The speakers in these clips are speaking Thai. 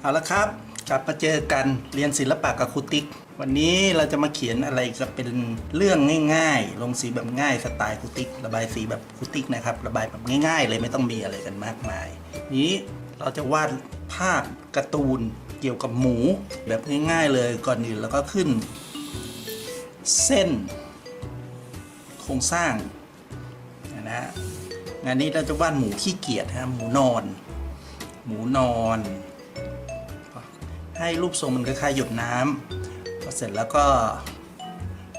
เอาละครับ กลับมาเจอกันเรียนศิลปะกับครูติ๊ก วันนี้เราจะมาเขียนอะไรจะเป็นเรื่องง่าย ๆ ลงสีแบบง่ายสไตล์ครูติ๊ก ระบายสีแบบครูติ๊กนะครับ ระบายแบบง่าย ๆ เลยไม่ต้องมีอะไรกันมากมาย นี้เราจะวาดภาพการ์ตูนเกี่ยวกับหมูแบบง่าย ๆ เลยก่อนอื่นแล้วก็ขึ้น เส้น โครงสร้างนะฮะงานนี้เราจะวาดหมูขี้เกียจฮะหมูนอน หมูนอน ให้รูปทรงมันคล้ายๆหยดน้ำพอเสร็จแล้วก็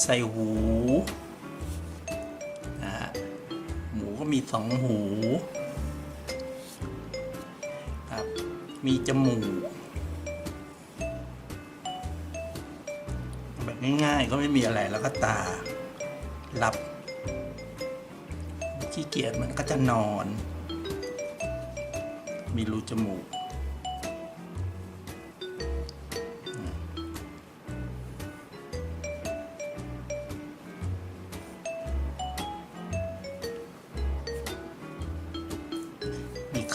ใส่หูนะฮะหมูก็มีสองหูครับมีจมูกแบบง่ายๆก็ไม่มีอะไรแล้วก็ตาหลับขี้เกียจมันก็จะนอน มีรูจมูก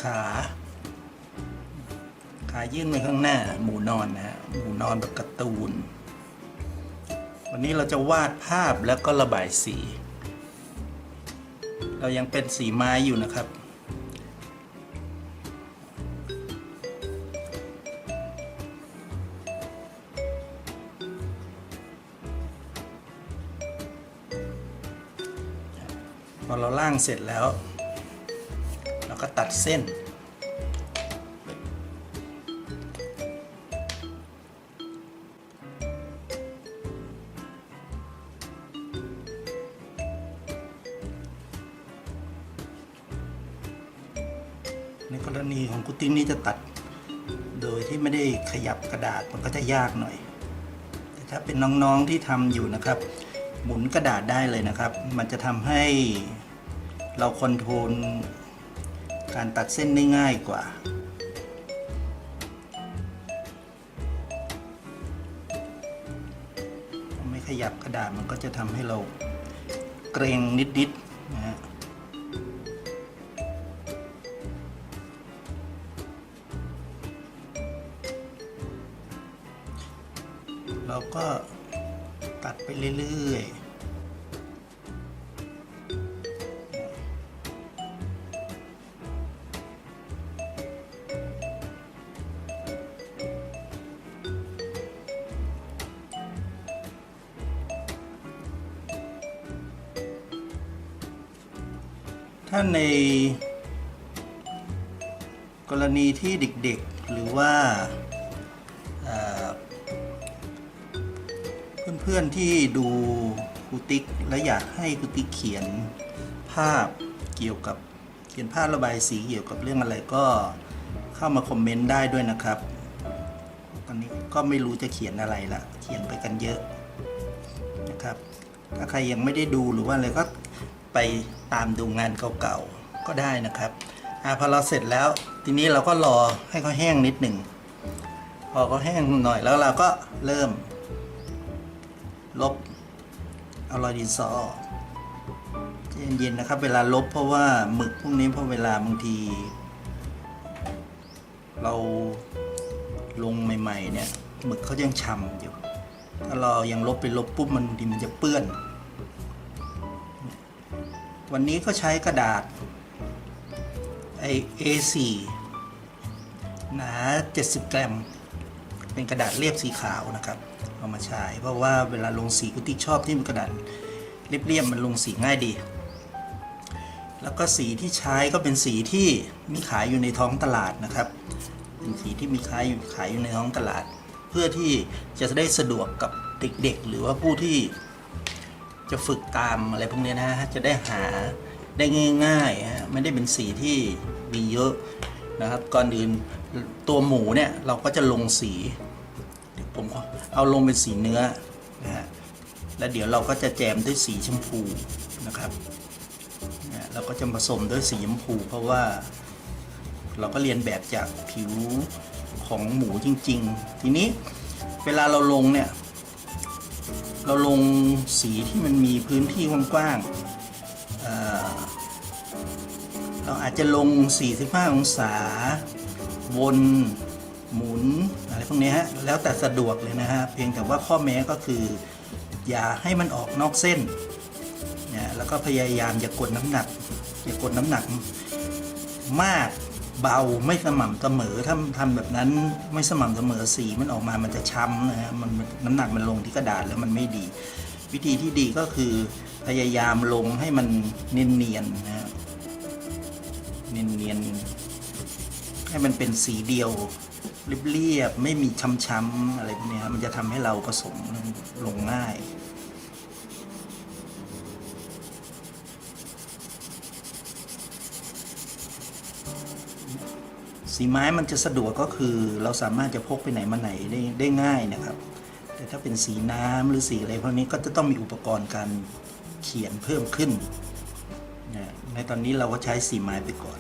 ขา ขายื่นไปข้างหน้า หมูนอนนะฮะหมูนอนแบบการ์ตูน วันนี้เราจะวาดภาพแล้วก็ระบายสี เรายังเป็นสีไม้อยู่นะครับพอเราล่างเสร็จแล้ว ตัดเส้น ในกรณีของกุตินนี่จะตัด โดยที่ไม่ได้ขยับกระดาษมันก็จะยากหน่อย แต่ถ้าเป็นน้องๆที่ทำอยู่นะครับ หมุนกระดาษได้เลยนะครับ มันจะทำให้เราคอนโทรล การตัดเส้นได้ง่ายกว่า ไม่ขยับกระดาษมันก็จะทำให้เราเกรงนิดๆนะฮะเราก็ตัดไปเรื่อยๆ ในกรณีที่เด็กๆ หรือว่าเพื่อนๆที่ดูครูติ๊กและอยากให้ครูติ๊กเขียนภาพเกี่ยวกับเขียนภาพระบายสีเกี่ยวกับเรื่องอะไรก็เข้ามาคอมเมนต์ได้ด้วยนะครับ ตอนนี้ก็ไม่รู้จะเขียนอะไรละเขียนไปกันเยอะนะครับ ถ้าใครยังไม่ได้ดูหรือว่าอะไรก็ ไปตามดูงานเก่าๆก็ได้นะครับอ่าพอเราเสร็จแล้ว ทีนี้เราก็รอให้เขาแห้งนิดหนึ่งพอเขาแห้งหน่อยแล้วเราก็เริ่ม ลบเอารอยดินสออเย็นๆนะครับ เวลาลบเพราะว่าหมึกพวกนี้เพราะเวลาบางที เราลงใหม่ ๆ เนี่ยหมึกเขายังฉ่ำอยู่ ถ้าเรายังลบไปลบปุ๊บมันบางทีมันจะเปื้อน วันนี้ก็ใช้กระดาษไอ A4 หนา70 กรัม เป็นกระดาษเรียบสีขาวนะครับ เอามาใช้เพราะว่าเวลาลงสีกุฏิชอบที่มันกระดาษเรียบๆมันลงสีง่ายดี แล้วก็สีที่ใช้ก็เป็นสีที่มีขายอยู่ในท้องตลาดนะครับ เป็นสีที่มีขายอยู่ขายอยู่ในท้องตลาด เพื่อที่จะได้สะดวกกับเด็กๆ หรือว่าผู้ที่ จะฝึกตามอะไรพวกนี้นะฮะจะได้หาได้ง่ายๆฮะไม่ได้เป็นสีที่มีเยอะนะครับ ก่อนอื่นตัวหมูเนี่ยเราก็จะลงสีผมเอาลงเป็นสีเนื้อนะฮะแล้วเดี๋ยวเราก็จะแจมด้วยสีชมพูนะครับเนี่ยเราก็จะผสมด้วยสีชมพู เพราะว่าเราก็เรียนแบบจากผิวของหมูจริง ๆ ทีนี้เวลาเราลงเนี่ย เราลงสีที่มันมีพื้นที่กว้างๆเเราอาจจะลง 45 องศา วนหมุนอะไรพวกนี้ฮะ แล้วแต่สะดวกเลยนะฮะ เพียงแต่ว่าข้อแม้ก็คือ อย่าให้มันออกนอกเส้นนี่ยแล้วก็พยายามอย่ากดน้ำหนัก อย่ากดน้ำหนักมาก เบาไม่สม่ำเสมอถ้าทำแบบนั้นไม่สม่ำเสมอสีมันออกมามันจะช้ำนะฮะมันน้ำหนักมันลงที่กระดาษแล้วมันไม่ดี วิธีที่ดีก็คือพยายามลงให้มันเนียนๆนะฮะเนียนๆให้มันเป็นสีเดียวเรียบๆไม่มีช้ำๆอะไรพวกนี้มันจะทำให้เราผสมลงง่าย สีไม้มันจะสะดวกก็คือเราสามารถจะพกไปไหนมาไหนได้ได้ง่ายนะครับ แต่ถ้าเป็นสีน้ำหรือสีอะไรพวกนี้ก็จะต้องมีอุปกรณ์การเขียนเพิ่มขึ้นนะในตอนนี้เราก็ใช้สีไม้ไปก่อน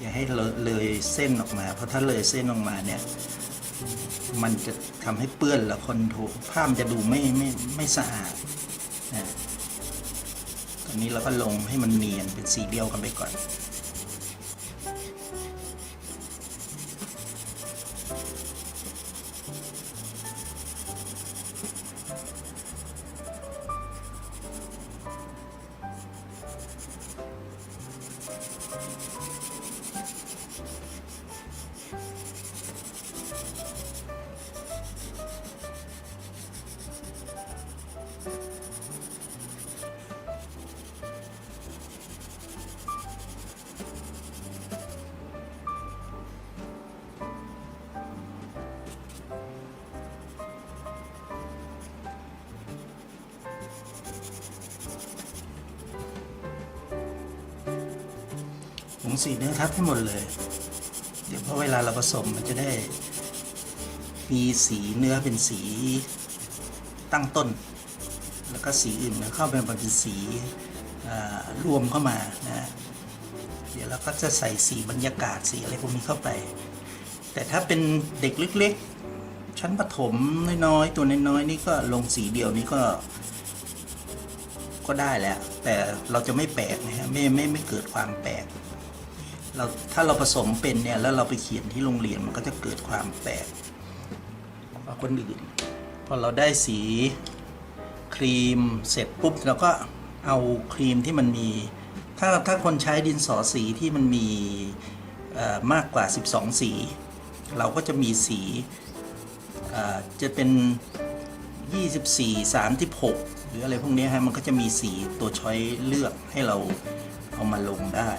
อย่าให้เลยเส้นออกมา เพราะถ้าเลยเส้นออกมาเนี่ยมันจะทำให้เปื้อนแล้วคอนโทรภาพมันจะดูไม่ไม่ไม่สะอาด อนนี้เราก็ลงให้มันเนียนเป็นสีเดียวกันไปก่อนผง สีเนื้อทับให้หมดเลย เดี๋ยวพราะเวลาเราผสมมันจะได้ มีสีเนื้อเป็นสีตั้งต้น แล้วก็สีอื่นมันเข้าไปเป็นสีรวมเข้ามานะเดี๋ยวเราก็จะใส่สีบรรยากาศสีอะไรพวกนี้เข้าไป แต่ถ้าเป็นเด็กเล็กๆ ชั้นประถมน้อยๆ ตัวน้อยๆนี่ก็ลงสีเดียวนี่ก็ ก็ได้แล้ว แต่เราจะไม่แปลกนะฮะไม่ไม่ไม่เกิดความแปลก เราถ้าเราผสมเป็นเนี่ยแล้วเราไปเขียนที่โรงเรียนมันก็จะเกิดความแปลกกว่าคนอื่น พอเราได้สีครีมเสร็จปุ๊บเราก็เอาครีมที่มันมี ถ้าถ้าคนใช้ดินสอสีที่มันมีมากกว่า 12 สี เราก็จะมีสีเอ่อจะเป็น 24 36 หรืออะไรพวกนี้ฮะมันก็จะมีสีตัวช้อยเลือกให้เราเอามาลงได้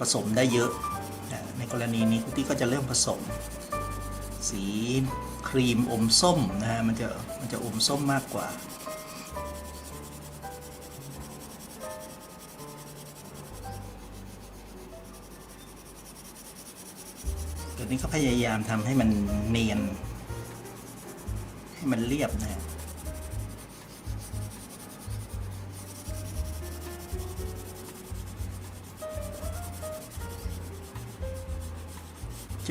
ผสมได้เยอะ ในกรณีนี้คุณตี้ก็จะเริ่มผสม สีครีมอมส้มนะฮะมันจะมันจะอมส้มมากกว่าตัวนี้ก็พยายามทำให้มันเนียน ให้มันเรียบนะ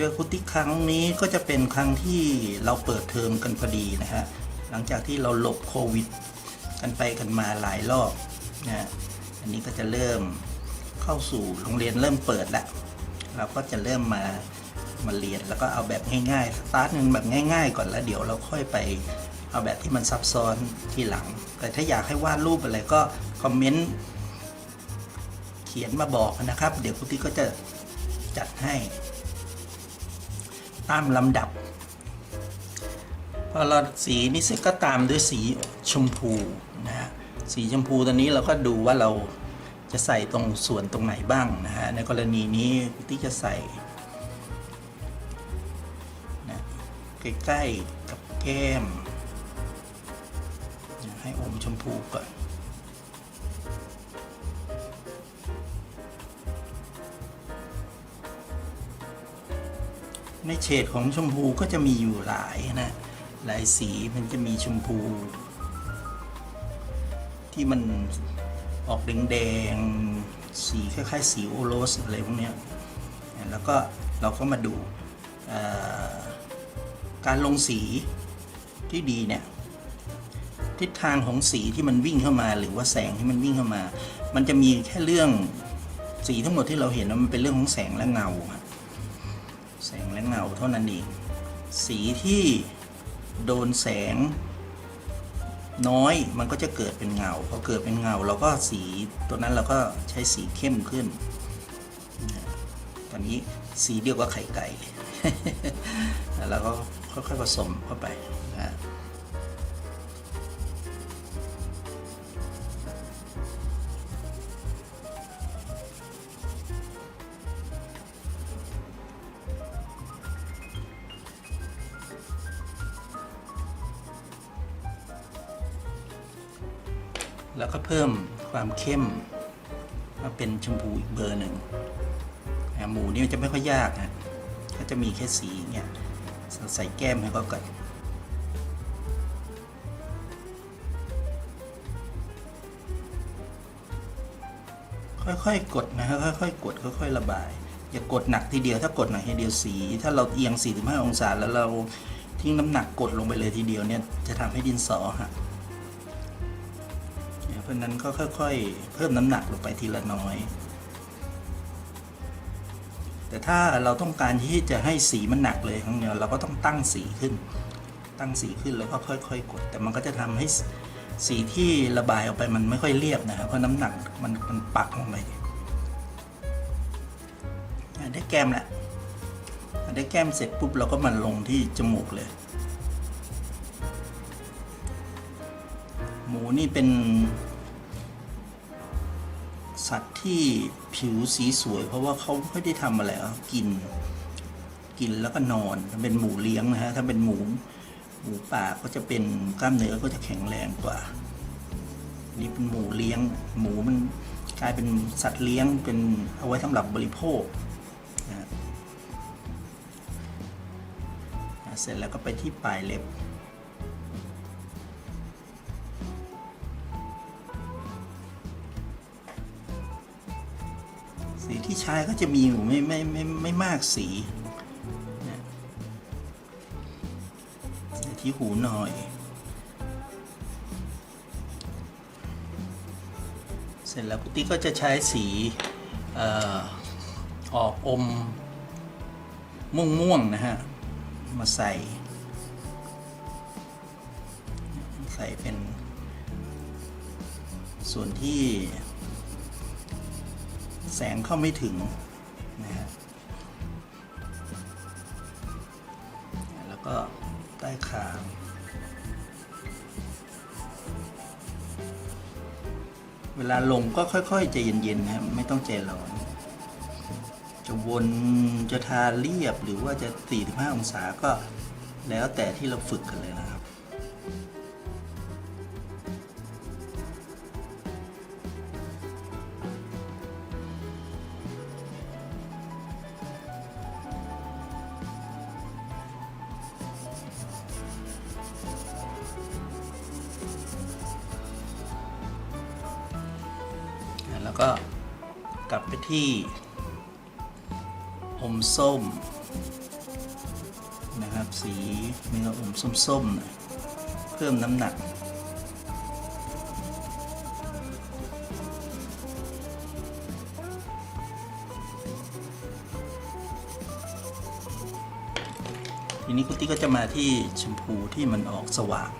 อคุติครั้งนี้ก็จะเป็นครั้งที่เราเปิดเทอมกันพอดีนะฮะหลังจากที่เราหลบโควิด กันไปกันมาหลายรอบนะฮะอันนี้ก็จะเริ่มเข้าสู่โรงเรียนเริ่มเปิดแล้วเราก็จะเริ่มมามาเรียนแล้วก็เอาแบบง่ายๆสตาร์ทหนึ่งแบบง่าย ๆ ก่อนแล้วเดี๋ยวเราค่อยไปเอาแบบที่มันซับซ้อนทีหลัง แต่ถ้าอยากให้วาดรูปอะไรก็คอมเมนต์เขียนมาบอกนะครับ เดี๋ยวคุติก็จะจัดให้ ตามลำดับ พอเราสีนี้เสร็จก็ตามด้วยสีชมพูนะฮะสีชมพูตอนนี้เราก็ดูว่าเราจะใส่ตรงส่วนตรงไหนบ้างนะฮะในกรณีนี้ที่จะใส่นะใกล้ๆกับแก้ม ให้อมชมพูก่อน ในเฉดของชมพูก็จะมีอยู่หลายนะหลายสีมันจะมีชมพู ที่มันออกแดงๆสีคล้ายๆสีโอโรสอะไรพวกเนี้ยแล้วก็เราก็มาดูการลงสีที่ดีเนี่ยทิศทางของสีที่มันวิ่งเข้ามา หรือว่าแสงที่มันวิ่งเข้ามา มันจะมีแค่เรื่องสีทั้งหมดที่เราเห็นมันเป็นเรื่องของแสงและเงาครับ และเงาเท่านั้นเอง สีที่โดนแสง น้อยมันก็จะเกิดเป็นเงาพอเกิดเป็นเงาเราก็สีตัวนั้นเราก็ใช้สีเข้มขึ้น ตอนนี้สีเดียวกับไข่ไก่ แล้วก็ค่อยๆผสมเข้าไปนะ แล้วก็เพิ่มความเข้มมาเป็นชมพูอีกเบอร์หนึ่งหมูนี่จะไม่ค่อยยากนะก็จะมีแค่สีเนี่ยใส่แก้มให้ก็ก่อนค่อยๆ กดนะฮะค่อยๆ กดค่อย ๆ ระบาย อย่ากดหนักทีเดียวถ้ากดหนักทีเดียวสี ถ้าเราเอียง 45 องศาแล้วเราทิ้งน้ำหนักกดลงไปเลยทีเดียวเนี่ยจะทำให้ดินสอหัก เพราะนั้นก็ค่อยๆ เพิ่มน้ำหนักลงไปทีละน้อย แต่ถ้าเราต้องการที่จะให้สีมันหนักเลยครั้งเดียเราก็ต้องตั้งสีขึ้น ตั้งสีขึ้นแล้วก็ค่อย ๆ กด แต่มันก็จะทำให้สีที่ระบายออกไปมันไม่ค่อยเรียบนะครับเพราะน้ำหนักมันมันปักลงไปได้แก้มแล้วอะได้แก้มเสร็จปุ๊บเราก็มาลงที่จมูกเลย หมูนี่เป็น สัตว์ที่ผิวสีสวย เพราะว่าเขาไม่ได้ทำอะไรอะกิน กินแล้วก็นอนเป็นหมูเลี้ยงนะฮะถ้าเป็นหมูหมูป่าก็จะเป็นกล้ามเนื้อก็จะแข็งแรงกว่า นี่เป็นหมูเลี้ยง หมูมันกลายเป็นสัตว์เลี้ยงเป็นเอาไว้สำหรับบริโภคนะเสร็จแล้วก็ไปที่ปลายเล็บ สีที่ใช้ก็จะมีอยู่ไม่ไม่ไม่ไม่มากสีที่หูหน่อย เสร็จแล้วกุติ๊กก็จะใช้สีออกอมม่วงม่วงนะฮะ มาใส่ ใส่เป็นส่วนที่ แสงเข้าไม่ถึงนะฮะแล้วก็ใต้คางเวลาลงก็ค่อยๆใจเย็นๆนะไม่ต้องใจร้อน จะวนจะทาเรียบหรือว่าจะ 45 องศาก็แล้วแต่ที่เราฝึกกันเลยนะครับ ส้มๆ เพิ่มน้ำหนัก ทีนี้คุณติ๊กก็จะมาที่ชมพูที่มันออกสว่าง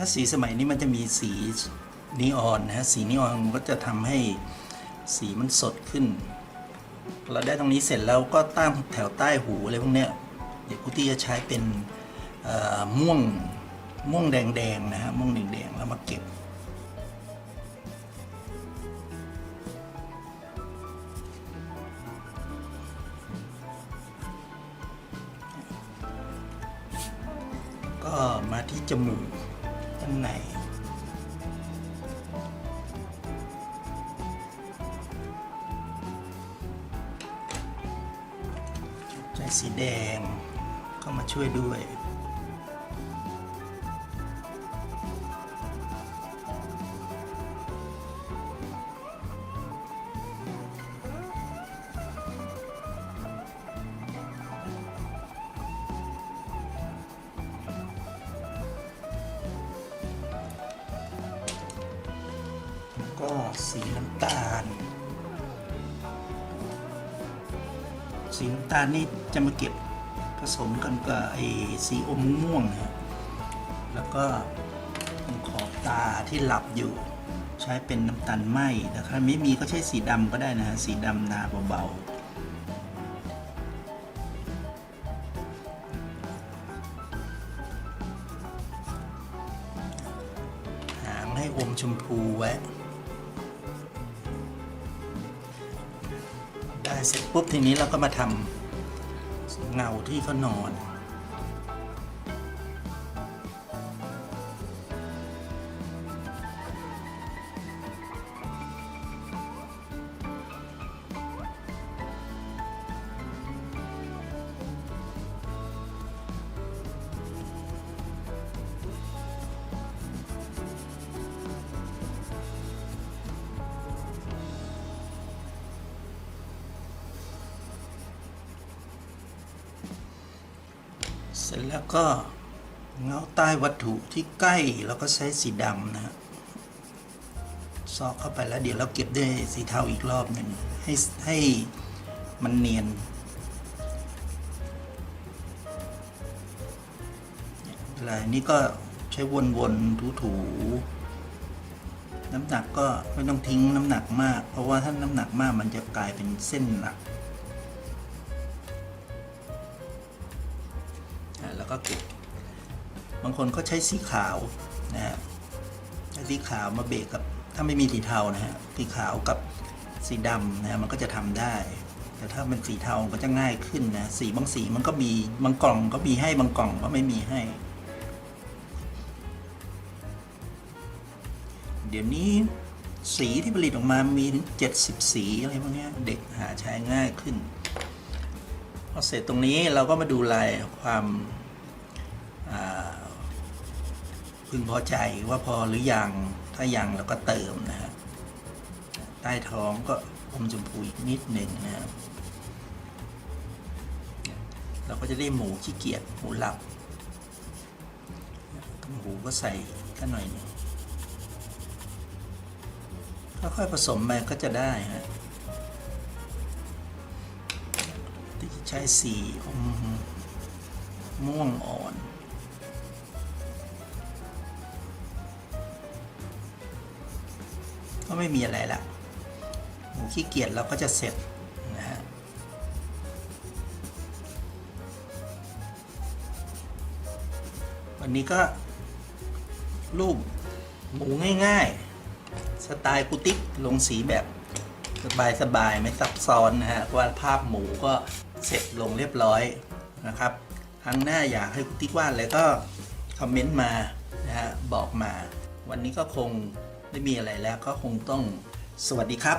ถ้าสีสมัยนี้มันจะมีสีนีออนนะฮะสีนีออนมันก็จะทำให้สีมันสดขึ้นเราได้ตรงนี้เสร็จแล้วก็ตั้งแถวใต้หูอะไรพวกเนี้ยเดี๋ยวกุตี้จะใช้เป็นม่วงม่วงแดงๆนะฮะม่วงแดงๆแล้วมาเก็บก็มาที่จมูก ข้นใจสีแดงก็มาช่วยด้วย สีน้ำตาลนี่จะมาเก็บผสมกันกับไอ้สีอมม่วงนะแล้วก็ขอบตาที่หลับอยู่ ใช้เป็นน้ำตาลไหมแต่ถ้าไม่มีก็ใช้สีดำก็ได้นะฮะสีดำนาเบาๆหางให้อมชมพูไว้ ปุ๊บทีนี้เราก็มาทำเงาที่เขานอน ก็เงาใต้วัตถุที่ใกล้แล้วก็ใช้สีดำนะฮะซอกเข้าไปแล้วเดี๋ยวเราเก็บด้วยสีเทาอีกรอบหนึ่งให้ให้มันเนียนลายนี้ก็ใช้วนๆถูๆน้ำหนักก็ไม่ต้องทิ้งน้ำหนักมาก เพราะว่าถ้าน้ำหนักมากมันจะกลายเป็นเส้นหนัก ก็เก็บบางคนก็ใช้สีขาวนะฮะใช้สีขาวมาเบรกกับ ถ้าไม่มีสีเทานะฮะสีขาวกับสีดำนะฮะมันก็จะทำได้ แต่ถ้าเป็นสีเทาก็จะง่ายขึ้นนะสีบางสีมันก็มีบางกล่องก็มีให้บางกล่องก็ไม่มีให้ เดี๋ยวนี้สีที่ผลิตออกมามีถึง 70 สีอะไรพวกนี้เด็กหาใช้ง่ายขึ้นพอเสร็จตรงนี้เราก็มาดูลายความอ่า พึงพอใจว่าพอหรือยัง ถ้ายังเราก็เติมนะฮะใต้ท้องก็อมชมพูอีกนิดหนึ่งนะครับเราก็จะได้หมูขี้เกียจหมูหลับตรงหูก็ใส่กันหน่อยหนึงค่อยๆผสมไปก็จะได้ฮะที่ใช้สีอมม่วงอ่อน ก็ไม่มีอะไรละหมูขี้เกียจเราก็จะเสร็จนะฮะวันนี้ก็รูปหมูง่ายๆ สไตล์กุติ๊กลงสีแบบสบายๆ ไม่ซับซ้อนนะฮะวาดภาพหมูก็เสร็จลงเรียบร้อยนะครับ ครั้งหน้าอยากให้คุติ๊กวาดอะไรก็คอมเมนต์มานะฮะบอกมา วันนี้ก็คง ไม่มีอะไรแล้วก็คงต้องสวัสดีครับ